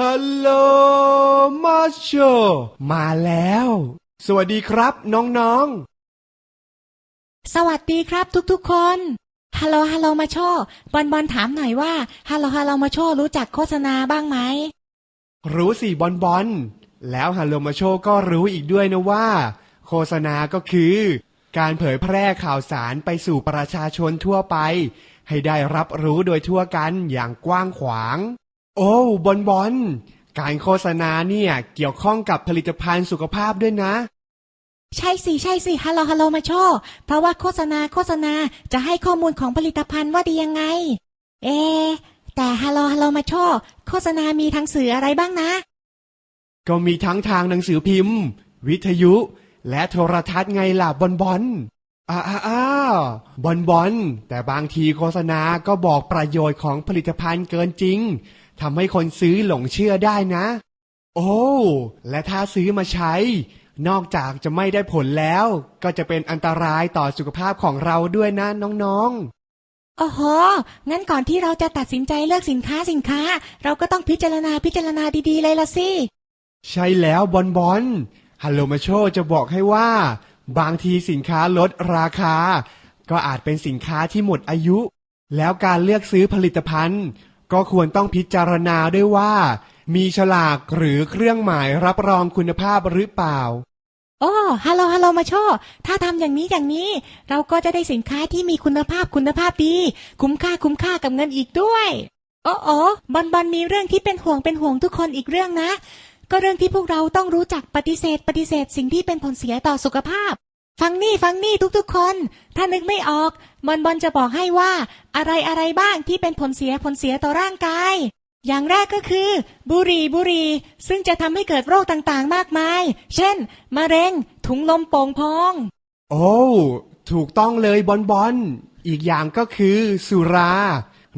ฮัลโหลมาโชมาแล้ว สวัสดีครับน้องสวัสดีครับทุกๆ คนฮัลโหลฮัลโหลมาโชบอลบอลถามหน่อยว่าฮัลโหลฮัลโหลมาโชรู้จักโฆษณาบ้างไหมๆรู้สิบอลบอลแล้วฮัลโหลมาโชก็รู้อีกด้วยนะว่า โฆษณาก็คือ การเผยแพร่ข่าวสารไปสู่ประชาชนทั่วไป ให้ได้รับรู้โดยทั่วกันอย่างกว้างขวาง โอ้บอลบอลการโฆษณาเนี่ย เกี่ยวข้องกับผลิตภัณฑ์สุขภาพด้วยนะ ใช่สิใช่สิฮัลโหลฮัลโหลมาโชเพราะว่าโฆษณาโฆษณาจะให้ข้อมูลของผลิตภัณฑ์ว่าดียังไง เอะแต่ฮัลโหลฮัลโหลมาโชโฆษณามีทั้งสื่ออะไรบ้างนะ ก็มีทั้งทางหนังสือพิมพ์ วิทยุ และโทรทัศน์ไงล่ะบอลบอลอ้าอ้าอ้าบอลบอลแต่บางทีโฆษณาก็บอกประโยชน์ของผลิตภัณฑ์เกินจริง ทำให้คนซื้อหลงเชื่อได้นะ โอ้ และถ้าซื้อมาใช้ นอกจากจะไม่ได้ผลแล้ว ก็จะเป็นอันตรายต่อสุขภาพของเราด้วยนะน้องๆโอ้โห งั้นก่อนที่เราจะตัดสินใจเลือกสินค้าสินค้า เราก็ต้องพิจารณาพิจารณาดีๆเลยละสิ ใช่แล้วบอลบอลฮัลโหลมาโชจะบอกให้ว่า บางทีสินค้าลดราคา ก็อาจเป็นสินค้าที่หมดอายุ แล้วการเลือกซื้อผลิตภัณฑ์ ก็ควรต้องพิจารณาด้วยว่า มีฉลากหรือเครื่องหมายรับรองคุณภาพหรือเปล่าโอ้ฮัลโหลฮัลโหลมาโชถ้าทำอย่างนี้อย่างนี้ เราก็จะได้สินค้าที่มีคุณภาพคุณภาพดี คุ้มค่าคุ้มค่ากับเงินอีกด้วยโอ้โอ้บอลบอลมีเรื่องที่เป็นห่วงเป็นห่วงทุกคนอีกเรื่องนะ ก็เรื่องที่พวกเราต้องรู้จักปฏิเสธ ปฏิเสธสิ่งที่เป็นผลเสียต่อสุขภาพ ฟังนี่ฟังนี่ทุกๆคน ถ้านึกไม่ออก บอลบอลจะบอกให้ว่า อะไรอะไรบ้างที่เป็นผลเสียผลเสียต่อร่างกาย อย่างแรกก็คือ บุหรี่บุหรี่ซึ่งจะทำให้เกิดโรคต่างๆมากมาย เช่น มะเร็ง ถุงลมโป่งพอง โอ้ถูกต้องเลยบอลบอลอีกอย่างก็คือสุรา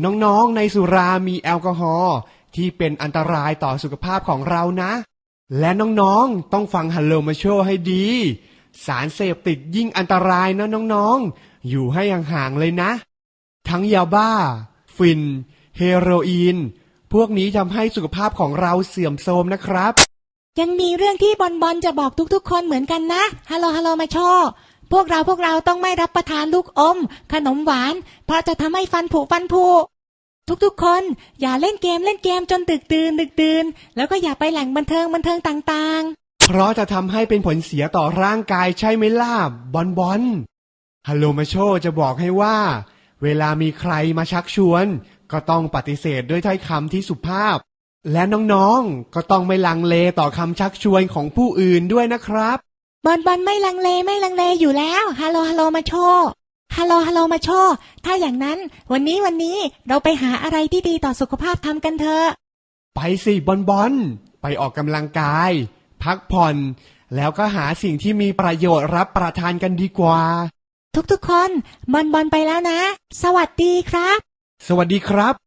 น้องๆในสุรามีแอลกอฮอล์ที่เป็นอันตรายต่อสุขภาพของเรานะ และน้องๆต้องฟังฮัลโลมาโชให้ดี สารเสพติดยิ่งอันตรายนะน้องๆ อยู่ให้ห่างๆเลยนะ ทั้งยาบ้า ฟิน เฮโรอีน พวกนี้ทำให้สุขภาพของเราเสื่อมโทรมนะครับ ยังมีเรื่องที่บอลบอลจะบอกทุกๆ คนเหมือนกันนะ ฮัลโหลฮัลโหลมาโชพวกเราพวกเราต้องไม่รับประทานลูกอม ขนมหวาน เพราะจะทำให้ฟันผุฟันผุทุกๆ คนอย่าเล่นเกมเล่นเกมจนดึกดื่นดึกดื่นแล้วก็อย่าไปแหล่งบันเทิงบันเทิงต่างๆ เพราะจะทำให้เป็นผลเสียต่อร่างกายใช่ไหมล่ะบอลบอลฮัลโลมาโชจะบอกให้ว่า เวลามีใครมาชักชวน ก็ต้องปฏิเสธด้วยถ้อยคำที่สุภาพ และน้องๆก็ต้องไม่ลังเลต่อคำชักชวนของผู้อื่นด้วยนะครับบอลบอลไม่ลังเลไม่ลังเลอยู่แล้วฮัลโหลฮัลโหลมาโชฮัลโหลฮัลโหลมาโชถ้าอย่างนั้น วันนี้วันนี้เราไปหาอะไรที่ดีต่อสุขภาพทำกันเถอะไปสิบอลบอลไปออกกำลังกาย พักผ่อน แล้วก็หาสิ่งที่มีประโยชน์รับประทานกันดีกว่า ทุกๆคนบอลบอลไปแล้วนะ สวัสดีครับ สวัสดีครับ